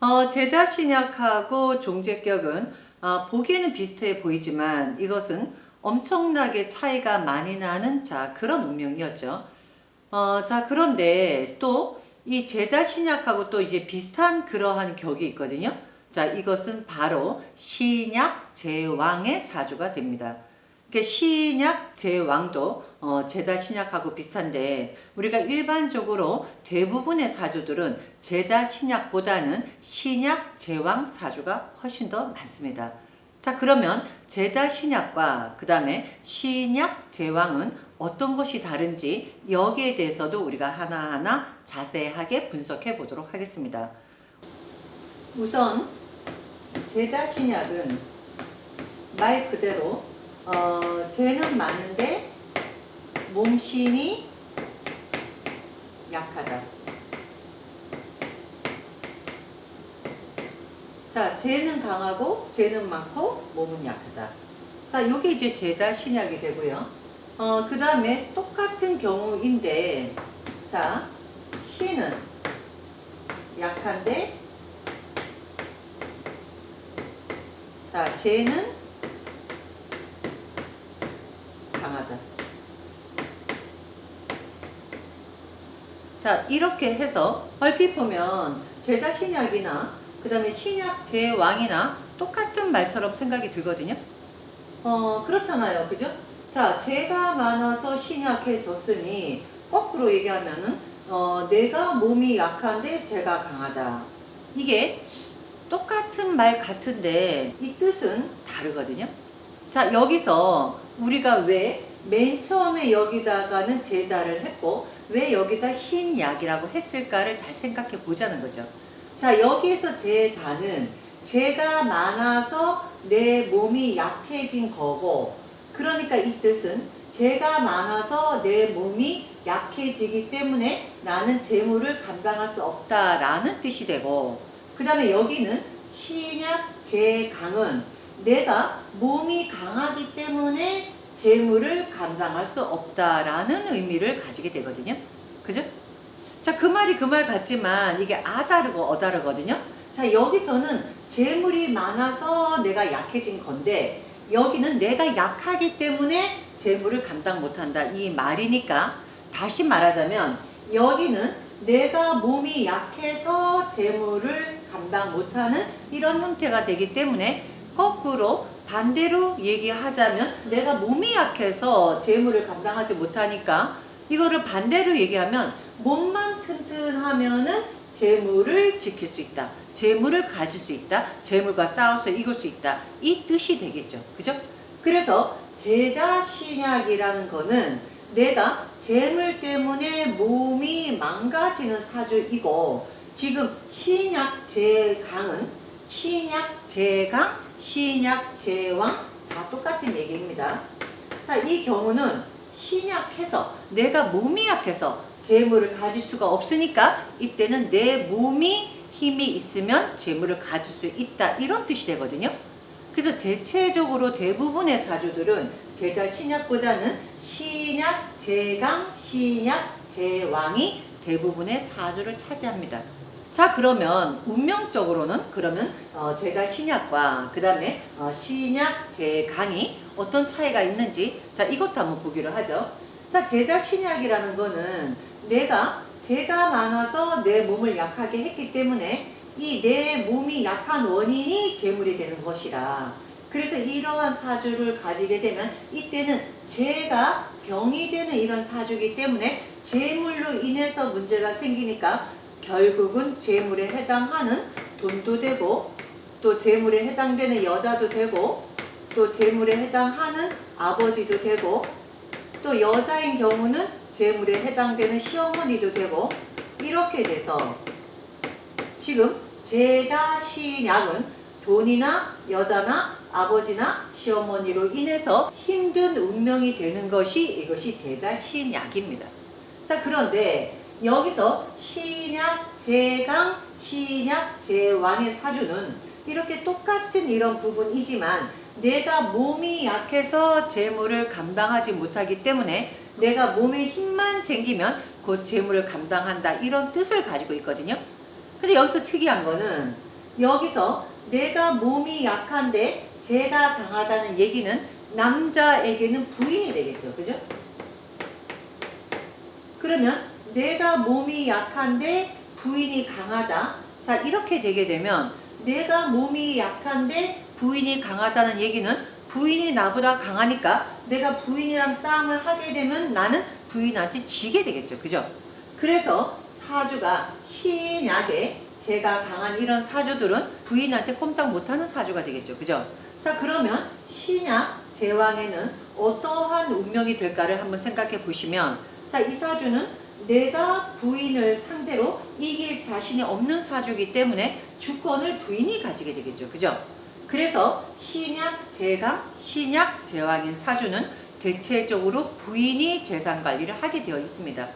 어, 제다 신약하고 종제격은 어, 보기에는 비슷해 보이지만 이것은 엄청나게 차이가 많이 나는 자 그런 운명이었죠. 어, 자 그런데 또 이 제다 신약하고 또 이제 비슷한 그러한 격이 있거든요. 자 이것은 바로 신약 제왕의 사주가 됩니다. 그 신약 제왕도 어, 제다 신약하고 비슷한데 우리가 일반적으로 대부분의 사주들은 제다 신약보다는 신약 제왕 사주가 훨씬 더 많습니다. 자 그러면 제다 신약과 그 다음에 신약 제왕은 어떤 것이 다른지 여기에 대해서도 우리가 하나하나 자세하게 분석해 보도록 하겠습니다. 우선 제다 신약은 말 그대로 어, 죄는 많은데 몸신이 약하다. 자, 죄는 강하고 죄는 많고 몸은 약하다. 자, 요게 이제 죄다 신약이 되고요. 어, 그 다음에 똑같은 경우인데, 자, 신은 약한데, 자, 죄는 강하다. 자, 이렇게 해서 얼핏 보면 죄다 신약이나 그 다음에 신약 제왕이나 똑같은 말처럼 생각이 들거든요. 어, 그렇잖아요. 그죠? 자, 죄가 많아서 신약해졌으니 거꾸로 얘기하면은 어, 내가 몸이 약한데 죄가 강하다. 이게 똑같은 말 같은데 이 뜻은 다르거든요. 자, 여기서 우리가 왜 맨 처음에 여기다가는 제다를 했고 왜 여기다 신약이라고 했을까를 잘 생각해 보자는 거죠. 자, 여기에서 제다는 죄가 많아서 내 몸이 약해진 거고 그러니까 이 뜻은 죄가 많아서 내 몸이 약해지기 때문에 나는 재물을 감당할 수 없다라는 뜻이 되고 그 다음에 여기는 신약 제강은 내가 몸이 강하기 때문에 재물을 감당할 수 없다라는 의미를 가지게 되거든요. 그죠? 자, 그 말이 그 말 같지만 이게 아 다르고 어 다르거든요. 자, 여기서는 재물이 많아서 내가 약해진 건데 여기는 내가 약하기 때문에 재물을 감당 못한다 이 말이니까 다시 말하자면 여기는 내가 몸이 약해서 재물을 감당 못하는 이런 형태가 되기 때문에 거꾸로 반대로 얘기하자면 내가 몸이 약해서 재물을 감당하지 못하니까 이거를 반대로 얘기하면 몸만 튼튼하면은 재물을 지킬 수 있다. 재물을 가질 수 있다. 재물과 싸워서 이길 수 있다. 이 뜻이 되겠죠. 그죠? 그래서 제자 신약이라는 거는 내가 재물 때문에 몸이 망가지는 사주이고 지금 신약 제강은 신약 제강, 신약 제왕 다 똑같은 얘기입니다. 자, 이 경우는 신약해서 내가 몸이 약해서 재물을 가질 수가 없으니까 이때는 내 몸이 힘이 있으면 재물을 가질 수 있다 이런 뜻이 되거든요. 그래서 대체적으로 대부분의 사주들은 제가 신약보다는 신약, 제강, 신약, 제왕이 대부분의 사주를 차지합니다. 자 그러면 운명적으로는 그러면 어, 제가 신약과 그 다음에 어, 신약 제강이 어떤 차이가 있는지 자 이것도 한번 보기로 하죠. 자 제가 신약이라는 거는 내가 죄가 많아서 내 몸을 약하게 했기 때문에 이 내 몸이 약한 원인이 재물이 되는 것이라 그래서 이러한 사주를 가지게 되면 이때는 죄가 병이 되는 이런 사주이기 때문에 재물로 인해서 문제가 생기니까 결국은 재물에 해당하는 돈도 되고 또 재물에 해당되는 여자도 되고 또 재물에 해당하는 아버지도 되고 또 여자인 경우는 재물에 해당되는 시어머니도 되고 이렇게 돼서 지금 제다 신약은 돈이나 여자나 아버지나 시어머니로 인해서 힘든 운명이 되는 것이 이것이 제다 신약입니다. 자 그런데 여기서 신약 제강 신약 제왕의 사주는 이렇게 똑같은 이런 부분이지만 내가 몸이 약해서 재물을 감당하지 못하기 때문에 내가 몸에 힘만 생기면 곧 재물을 감당한다 이런 뜻을 가지고 있거든요. 근데 여기서 특이한 거는 여기서 내가 몸이 약한데 제가 강하다는 얘기는 남자에게는 부인이 되겠죠. 그죠? 그러면 내가 몸이 약한데 부인이 강하다. 자, 이렇게 되게 되면 내가 몸이 약한데 부인이 강하다는 얘기는 부인이 나보다 강하니까 내가 부인이랑 싸움을 하게 되면 나는 부인한테 지게 되겠죠. 그죠? 그래서 사주가 신약에 제가 강한 이런 사주들은 부인한테 꼼짝 못하는 사주가 되겠죠. 그죠? 자, 그러면 신약 제왕에는 어떠한 운명이 될까를 한번 생각해 보시면 자, 이 사주는 내가 부인을 상대로 이길 자신이 없는 사주이기 때문에 주권을 부인이 가지게 되겠죠. 그죠? 그래서 신약 제강, 신약 제왕인 사주는 대체적으로 부인이 재산 관리를 하게 되어 있습니다.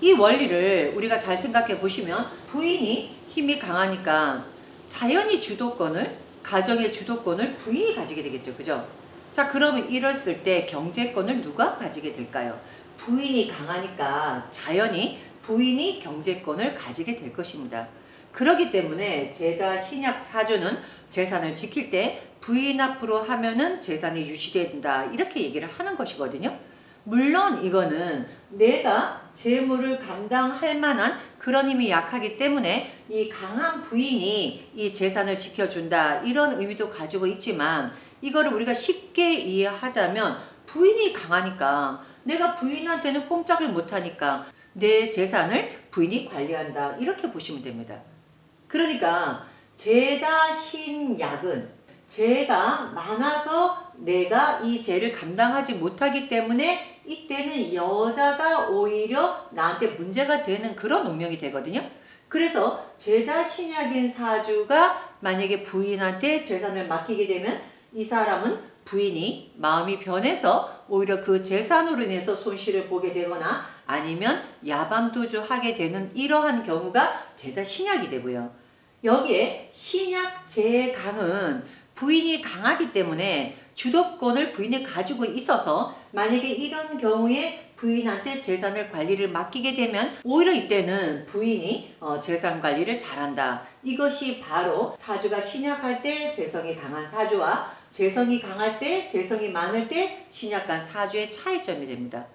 이 원리를 우리가 잘 생각해 보시면 부인이 힘이 강하니까 자연히 주도권을 가정의 주도권을 부인이 가지게 되겠죠. 그죠? 자, 그러면 이랬을 때 경제권을 누가 가지게 될까요? 부인이 강하니까 자연히 부인이 경제권을 가지게 될 것입니다. 그렇기 때문에 제가 신약 사주는 재산을 지킬 때 부인 앞으로 하면은 재산이 유지된다 이렇게 얘기를 하는 것이거든요. 물론 이거는 내가 재물을 감당할 만한 그런 힘이 약하기 때문에 이 강한 부인이 이 재산을 지켜준다 이런 의미도 가지고 있지만 이거를 우리가 쉽게 이해하자면 부인이 강하니까 내가 부인한테는 꼼짝을 못하니까 내 재산을 부인이 관리한다 이렇게 보시면 됩니다. 그러니까 죄다 신약은 죄가 많아서 내가 이 죄를 감당하지 못하기 때문에 이때는 여자가 오히려 나한테 문제가 되는 그런 운명이 되거든요. 그래서 죄다 신약인 사주가 만약에 부인한테 재산을 맡기게 되면 이 사람은 부인이 마음이 변해서 오히려 그 재산으로 인해서 손실을 보게 되거나 아니면 야밤도주 하게 되는 이러한 경우가 죄다 신약이 되고요. 여기에 신약 재강은 부인이 강하기 때문에 주도권을 부인이 가지고 있어서 만약에 이런 경우에 부인한테 재산을 관리를 맡기게 되면 오히려 이때는 부인이 어, 재산 관리를 잘한다. 이것이 바로 사주가 신약할 때 재성이 강한 사주와 재성이 강할 때 재성이 많을 때 신약간 사주의 차이점이 됩니다.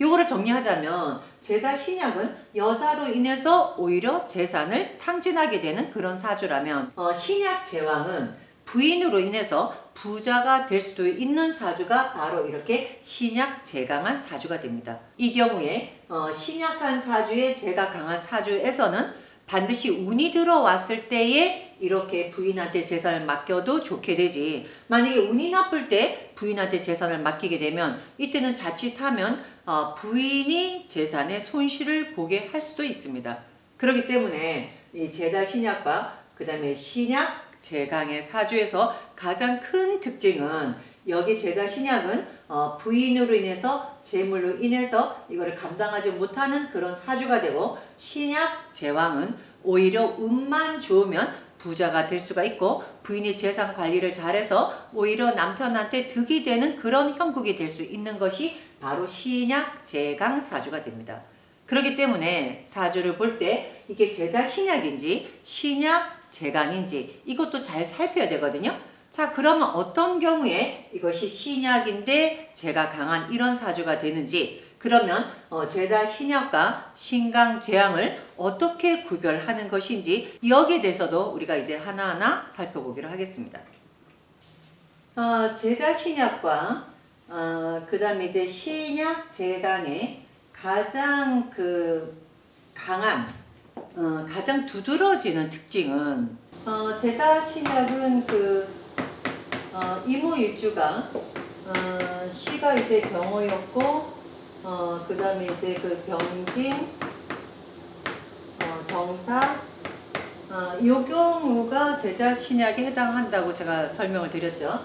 요거를 정리하자면 제자 신약은 여자로 인해서 오히려 재산을 탕진하게 되는 그런 사주라면 어, 신약 제왕은 부인으로 인해서 부자가 될 수도 있는 사주가 바로 이렇게 신약 재강한 사주가 됩니다. 이 경우에 어, 신약한 사주에 제가 강한 사주에서는 반드시 운이 들어왔을 때에 이렇게 부인한테 재산을 맡겨도 좋게 되지. 만약에 운이 나쁠 때 부인한테 재산을 맡기게 되면 이때는 자칫하면 어, 부인이 재산에 손실을 보게 할 수도 있습니다. 그렇기 때문에 이 제다 신약과 그 다음에 신약 제강의 사주에서 가장 큰 특징은 여기 제다 신약은 어, 부인으로 인해서 재물로 인해서 이거를 감당하지 못하는 그런 사주가 되고 신약 제왕은 오히려 운만 좋으면 부자가 될 수가 있고 부인이 재산 관리를 잘해서 오히려 남편한테 득이 되는 그런 형국이 될 수 있는 것이 바로 신약 제강 사주가 됩니다. 그렇기 때문에 사주를 볼 때 이게 제다 신약인지 신약 제강인지 이것도 잘 살펴야 되거든요. 자, 그러면 어떤 경우에 이것이 신약인데 제가 강한 이런 사주가 되는지 그러면 어, 제다 신약과 신강 재앙을 어떻게 구별하는 것인지 여기에 대해서도 우리가 이제 하나하나 살펴보기로 하겠습니다. 어, 제다 신약과 어, 그 다음에 이제 신약 재강의 가장 그 강한 어, 가장 두드러지는 특징은 어, 제다 신약은 그 어, 이모일주가 어, 시가 이제 병호였고 어, 그 다음에 이제 그 병진 어, 정사 어, 요 경우가 제다 신약에 해당한다고 제가 설명을 드렸죠.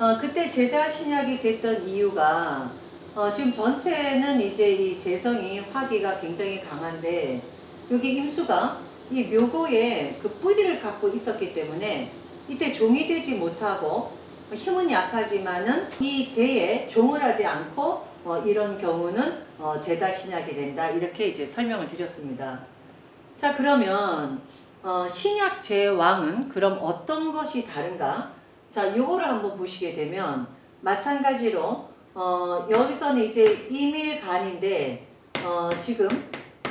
어, 그때 제다 신약이 됐던 이유가 어, 지금 전체는 이제 이 재성이 화기가 굉장히 강한데 여기 임수가 이 묘고에 그 뿌리를 갖고 있었기 때문에 이때 종이 되지 못하고 힘은 약하지만은 이 재에 종을 하지 않고 어, 이런 경우는 어, 제다 신약이 된다 이렇게 이제 설명을 드렸습니다. 자 그러면 어, 신약 제왕은 그럼 어떤 것이 다른가? 자, 요거를 한번 보시게 되면 마찬가지로 어, 여기서는 이제 임일간인데 어, 지금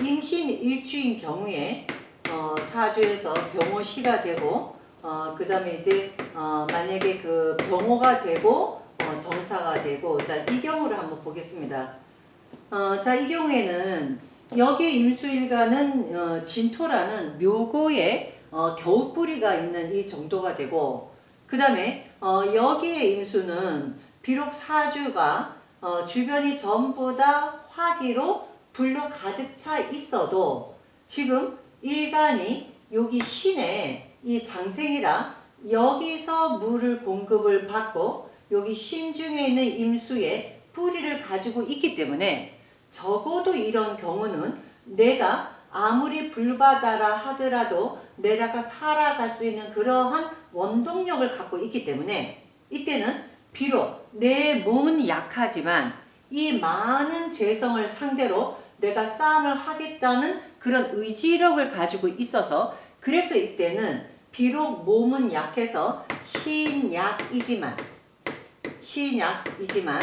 임신 일주인 경우에 어, 사주에서 병호시가 되고 어, 그 다음에 이제 어, 만약에 그 병호가 되고 어, 정사가 되고 자 이 경우를 한번 보겠습니다. 어, 자이 경우에는 여기에 임수일가는 어, 진토라는 묘고에 어, 겨우뿌리가 있는 이 정도가 되고 그 다음에 어, 여기에 임수는 비록 사주가 어, 주변이 전부 다 화기로 불로 가득 차 있어도 지금 일간이 여기 신에 이 장생이라 여기서 물을 공급을 받고 여기 신중에 있는 임수에 뿌리를 가지고 있기 때문에 적어도 이런 경우는 내가 아무리 불바다라 하더라도 내가 살아갈 수 있는 그러한 원동력을 갖고 있기 때문에 이때는 비록 내 몸은 약하지만 이 많은 재성을 상대로 내가 싸움을 하겠다는 그런 의지력을 가지고 있어서 그래서 이때는 비록 몸은 약해서 신약이지만 신약이지만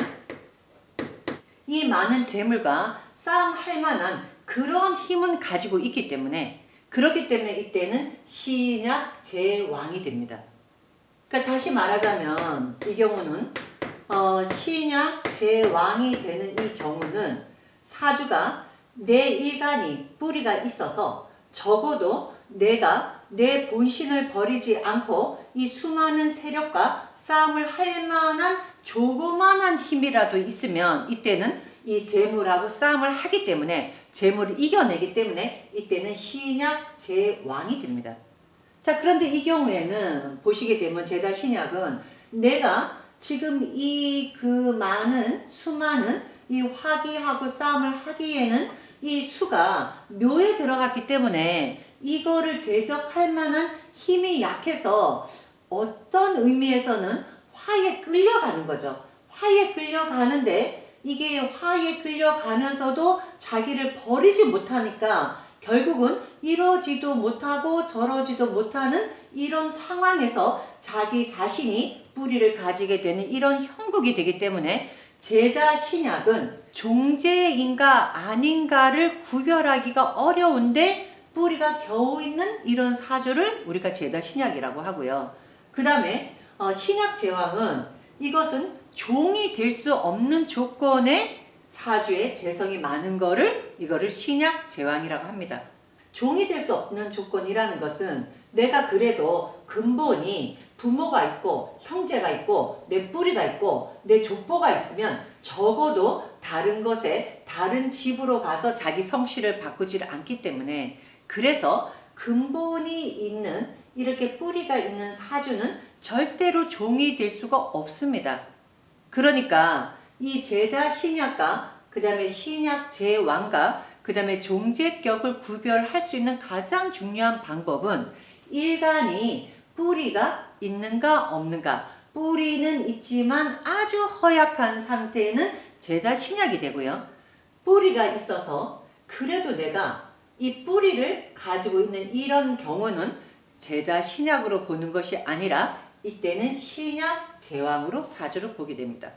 이 많은 재물과 싸움할 만한 그런 힘은 가지고 있기 때문에 그렇기 때문에 이때는 신약 제왕이 됩니다. 그러니까 다시 말하자면 이 경우는 어, 신약 제왕이 되는 이 경우는 사주가 내 일간이 뿌리가 있어서 적어도 내가 내 본신을 버리지 않고 이 수많은 세력과 싸움을 할 만한 조그만한 힘이라도 있으면 이때는 이 재물하고 싸움을 하기 때문에 재물을 이겨내기 때문에 이때는 신약 제왕이 됩니다. 자 그런데 이 경우에는 보시게 되면 제다 신약은 내가 지금 이 그 많은 수많은 이 화기하고 싸움을 하기에는 이 수가 묘에 들어갔기 때문에 이거를 대적할 만한 힘이 약해서 어떤 의미에서는 화에 끌려가는 거죠. 화에 끌려가는데 이게 화에 끌려가면서도 자기를 버리지 못하니까 결국은 이러지도 못하고 저러지도 못하는 이런 상황에서 자기 자신이 뿌리를 가지게 되는 이런 형국이 되기 때문에 제다 신약은 종제인가 아닌가를 구별하기가 어려운데 뿌리가 겨우 있는 이런 사주를 우리가 제다 신약이라고 하고요. 그 다음에 어, 신약 제왕은 이것은 종이 될 수 없는 조건에 사주에 재성이 많은 거를 이거를 신약 제왕이라고 합니다. 종이 될 수 없는 조건이라는 것은 내가 그래도 근본이 부모가 있고 형제가 있고 내 뿌리가 있고 내 족보가 있으면 적어도 다른 것에 다른 집으로 가서 자기 성씨를 바꾸지를 않기 때문에 그래서 근본이 있는 이렇게 뿌리가 있는 사주는 절대로 종이 될 수가 없습니다. 그러니까 이 제다 신약과 그 다음에 신약 제왕과 그 다음에 종제격을 구별할 수 있는 가장 중요한 방법은 일간이 뿌리가 있는가 없는가 뿌리는 있지만 아주 허약한 상태는 제다 신약이 되고요. 뿌리가 있어서 그래도 내가 이 뿌리를 가지고 있는 이런 경우는 제다 신약으로 보는 것이 아니라 이때는 신약 제왕으로 사주를 보게 됩니다.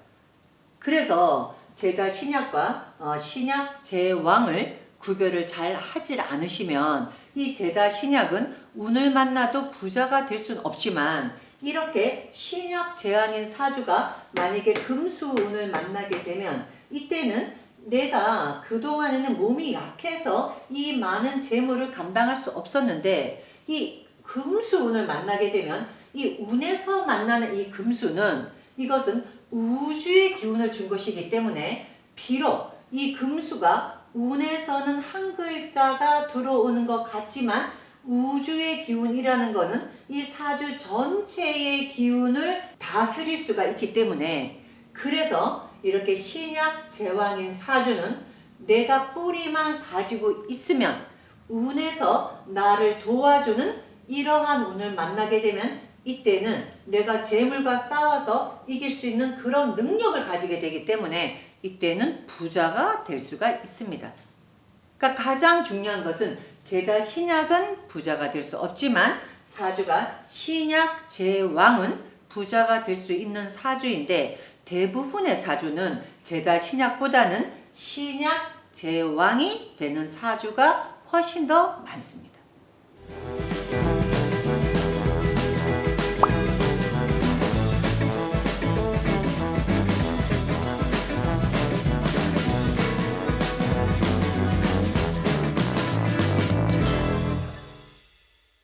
그래서 제다 신약과 어, 신약 제왕을 구별을 잘 하질 않으시면 이 제다 신약은 운을 만나도 부자가 될 수는 없지만 이렇게 신약 제왕인 사주가 만약에 금수 운을 만나게 되면 이때는 내가 그동안에는 몸이 약해서 이 많은 재물을 감당할 수 없었는데 이 금수 운을 만나게 되면 이 운에서 만나는 이 금수는 이것은 우주의 기운을 준 것이기 때문에 비록 이 금수가 운에서는 한 글자가 들어오는 것 같지만 우주의 기운이라는 것은 이 사주 전체의 기운을 다스릴 수가 있기 때문에 그래서 이렇게 신약 제왕인 사주는 내가 뿌리만 가지고 있으면 운에서 나를 도와주는 이러한 운을 만나게 되면 이때는 내가 재물과 싸워서 이길 수 있는 그런 능력을 가지게 되기 때문에 이때는 부자가 될 수가 있습니다. 그러니까 가장 중요한 것은 제다 신약은 부자가 될 수 없지만 사주가 신약 제왕은 부자가 될 수 있는 사주인데 대부분의 사주는 제다 신약보다는 신약 제왕이 되는 사주가 훨씬 더 많습니다.